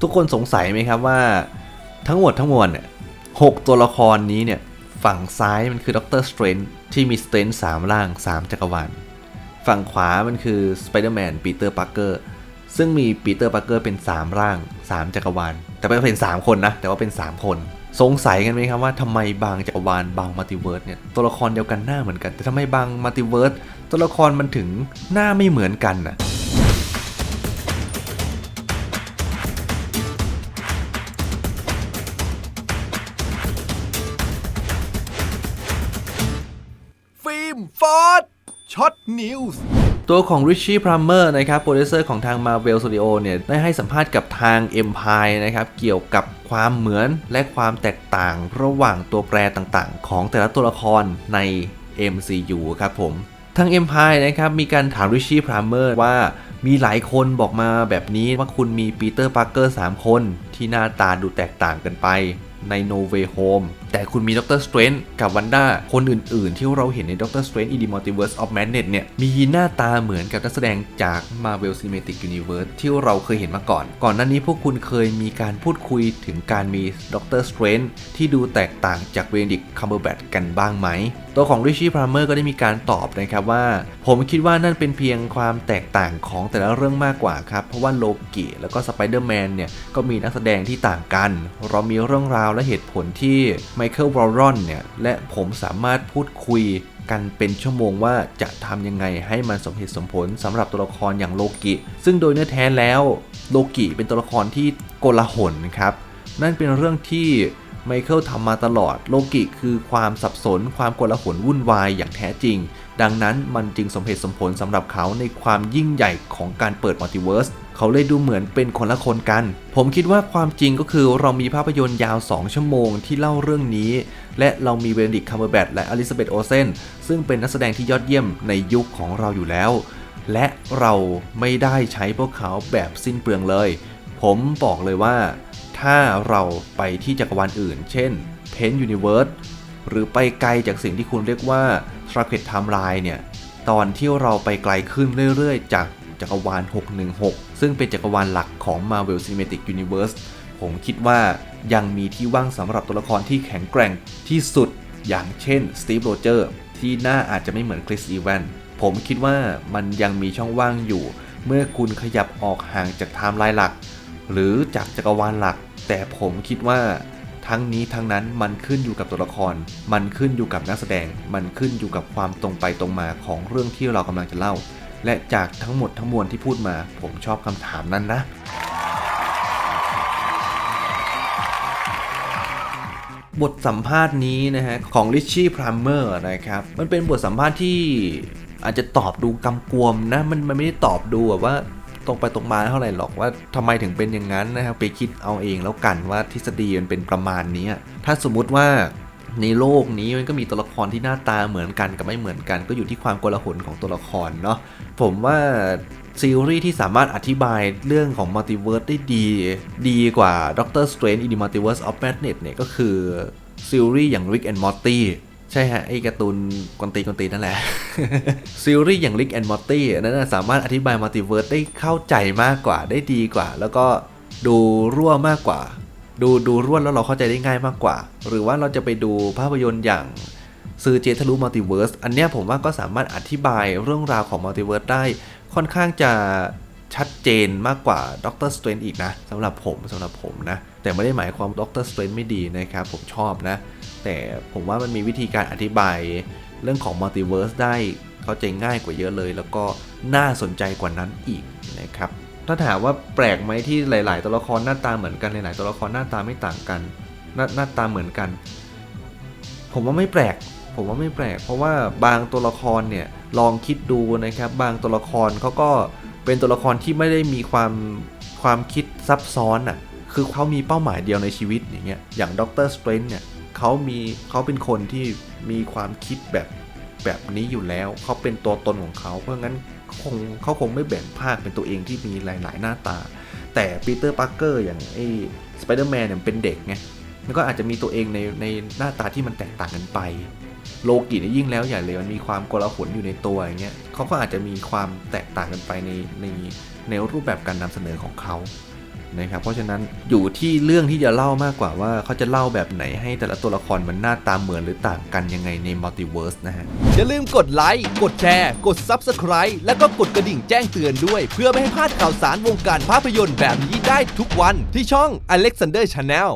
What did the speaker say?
ทุกคนสงสัยไหมครับว่าทั้งหมดทั้งมวลเนี่ยหกตัวละครนี้เนี่ย ฝั่งซ้ายมันคือด็อกเตอร์สเตรนที่มีสเตรนสามร่าง3จักรวาล ฝั่งขวามันคือสไปเดอร์แมนปีเตอร์ปาร์เกอร์ซึ่งมีปีเตอร์ปาร์เกอร์เป็น 3 ร่าง 3 จักรวาล แต่ไม่เป็น 3 คนนะ แต่ว่าเป็น 3 คน สงสัยกันไหมครับว่าทำไมบางจักรวาลบางมัลติเวิร์สเนี่ยตัวละครเดียวกันหน้าเหมือนกัน แต่ทำไมบางมัลติเวิร์สตัวละครมันถึงหน้าไม่เหมือนกันน่ะ ฟิล์มฟอร์ดช็อตนิวส์ตัวของ Richie Plummer นะครับโปรดิวเซอร์ของทาง Marvel Studio เนี่ยได้ให้สัมภาษณ์กับทาง Empire นะครับเกี่ยวกับความเหมือนและความแตกต่างระหว่างตัวแปรต่างๆ ของแต่ละตัวละครใน MCU ครับผมทาง Empire นะครับมีการถาม Richie Plummer ว่ามีหลายคนบอกมาแบบนี้ว่าคุณมีปีเตอร์ปาร์เกอร์3คนที่หน้าตาดูแตกต่างกันไป ใน No Way Home แต่คุณมีด็อกเตอร์สเตรนกับวันด้าคนอื่นๆ ที่เราเห็นในด็อกเตอร์สเตรน in the Multiverse of Madness เนี่ย มีหน้าตาเหมือนกับนักแสดงจาก Marvel Cinematic Universe ที่เราเคยเห็นมาก่อน ก่อนหน้านี้พวกคุณเคยมีการพูดคุยถึงการมีด็อกเตอร์สเตรนที่ดูแตกต่างจากเ e นดิกคัมเบอร์แบทกันบ้างไหมตัวของ Richie Palmer ก็ได้มีการตอบนะครับว่า ผมคิดว่านั่นเป็นเพียงความแตกต่างของแต่ละเรื่องมากกว่าครับ เพราะว่าโลกิแล้วก็สไปเดอร์แมนเนี่ย ก็มีนักแสดงที่ต่างกัน เรามีเรื่องราวและเหตุผลที่ไมเคิลวอร์รอนเนี่ย และผมสามารถพูดคุยกันเป็นชั่วโมงว่าจะทำยังไงให้มันสมเหตุสมผลสำหรับตัวละครอย่างโลกิ ซึ่งโดยเนื้อแท้แล้วโลกิเป็นตัวละครที่โกลาหลครับนั่นเป็นเรื่องที่ ไมเคิลทำมาตลอด โลกิคือความสับสน ความโกลาหลวุ่นวายอย่างแท้จริง ดังนั้นมันจึงสมเหตุสมผลสำหรับเขาในความยิ่งใหญ่ของการเปิดมัลติเวิร์สเขาเลยดูเหมือนเป็นคนละคนกัน ผมคิดว่าความจริงก็คือเรามีภาพยนตร์ยาว 2 ชั่วโมงที่เล่าเรื่องนี้ และเรามีเวนดิกคัมเบอร์แบทและอลิซาเบธโอเซนซึ่งเป็นนักแสดงที่ยอดเยี่ยมในยุคของเราอยู่แล้ว และเราไม่ได้ใช้พวกเขาแบบสิ้นเปลืองเลย ผมบอกเลยว่า ถ้าเราไปที่จักรวาลอื่น เช่น Paint Universe หรือไปไกลจากสิ่งที่คุณเรียกว่า t r a c k e t Timeline เนี่ย ตอนที่เราไปไกลขึ้นเรื่อยๆ จากจักรวาล 616 ซึ่งเป็นจักรวาลหลักของ Marvel Cinematic Universe ผมคิดว่ายังมีที่ว่างสำหรับตัวละครที่แข็งแกร่งที่สุดอย่างเช่น Steve Rogers ที่หน้าอาจจะไม่เหมือน Chris Evans ผมคิดว่ามันยังมีช่องว่างอยู่ เมื่อคุณขยับออกห่างจากไทม์ไลน์หลัก หรือจากจักรวาลหลัก แต่ผมคิดว่าทั้งนี้ทั้งนั้นมันขึ้นอยู่กับตัวละคร มันขึ้นอยู่กับนักแสดง มันขึ้นอยู่กับความตรงไปตรงมาของเรื่องที่เรากำลังจะเล่า และจากทั้งหมดทั้งมวลที่พูดมา ผมชอบคำถามนั้นนะบทสัมภาษณ์นี้นะฮะของ Richie Plummer นะครับมันเป็นบทสัมภาษณ์ที่อาจจะตอบดูกำกวมนะมันมันไม่ได้ตอบดูแบบว่า รงไปตรงมาเท่าไหร่หรอกว่าทำไมถึงเป็นอย่างนั้นนะครับไปคิดเอาเองแล้วกันว่าทฤษฎีมันเป็นประมาณนี้ ถ้าสมมุติว่าในโลกนี้มันก็มีตัวละครที่หน้าตาเหมือนกันกับไม่เหมือนกัน ก็อยู่ที่ความโกลาหลของตัวละครเนาะผมว่าซีรีส์ที่สามารถอธิบายเรื่องของมัลติเวิร์สได้ดี ดีกว่า Doctor Strange in the Multiverse of Madness เนี่ยก็คือซีรีส์อย่าง Rick and Morty ใช่ฮะ ไอ้การ์ตูนกวนตีกวนตีนั่นแหละ ซีรีส์อย่าง Rick and Morty นั้นสามารถอธิบายมัลติเวิร์สได้เข้าใจมากกว่าได้ดีกว่า แล้วก็ดูรั่วมากกว่า ดูดูรั่วแล้วเราเข้าใจได้ง่ายมากกว่า หรือว่าเราจะไปดูภาพยนตร์อย่างซือเจทะลุมัลติเวิร์สอันเนี้ยผมว่าก็สามารถอธิบายเรื่องราวของมัลติเวิร์สได้ค่อนข้างจะ ชัดเจนมากกว่าด็อกเตอร์สเตรนอีกนะสำหรับผมสำหรับผมนะ แต่ไม่ได้หมายความด็อกเตอร์สเตรนไม่ดีนะครับ ผมชอบนะ แต่ผมว่ามันมีวิธีการอธิบายเรื่องของมัลติเวิร์สได้เข้าใจง่ายกว่าเยอะเลย แล้วก็น่าสนใจกว่านั้นอีกนะครับถ้าถามว่าแปลกไหมที่หลาย ๆ ตัวละครหน้าตาเหมือนกันหลาย ๆ ตัวละครหน้าตาไม่ต่างกันหน้าหน้าตาเหมือนกัน ผมว่าไม่แปลก ผมว่าไม่แปลก เพราะว่าบางตัวละครเนี่ยลองคิดดูนะครับ บางตัวละครเขาก็ เป็นตัวละครที่ไม่ได้มีความความคิดซับซ้อนอะคือเขามีเป้าหมายเดียวในชีวิตอย่างเงี้ยอย่างด็อกเตอร์สเตรนเนี่ยเขามีเขาเป็นคนที่มีความคิดแบบแบบนี้อยู่แล้วเขาเป็นตัวตนของเขา เพราะงั้นคงเขาคงไม่แบ่งภาคเป็นตัวเองที่มีหลาย ๆ หน้าตา แต่ปีเตอร์ปาร์เกอร์อย่างไอ้สไปเดอร์แมนเนี่ยเป็นเด็กไง มันก็อาจจะมีตัวเองในในหน้าตาที่มันแตกต่างกันไป โลกิเนี่ยยิ่งแล้วใหญ่เลยมันมีความโกลาหลอยู่ในตัวอย่างเงี้ยเขาก็อาจจะมีความแตกต่างกันไปในในในรูปแบบการนำเสนอของเขานะครับเพราะฉะนั้นอยู่ที่เรื่องที่จะเล่ามากกว่าว่าเขาจะเล่าแบบไหนให้แต่ละตัวละครมันหน้าตาเหมือนหรือต่างกันยังไงในมัลติเวิร์สนะฮะ อย่าลืมกดไลค์ กดแชร์ กด Subscribe แล้วก็กดกระดิ่งแจ้งเตือนด้วย เพื่อไม่ให้พลาดข่าวสารวงการภาพยนตร์แบบนี้ได้ทุกวันที่ช่อง Alexander Channel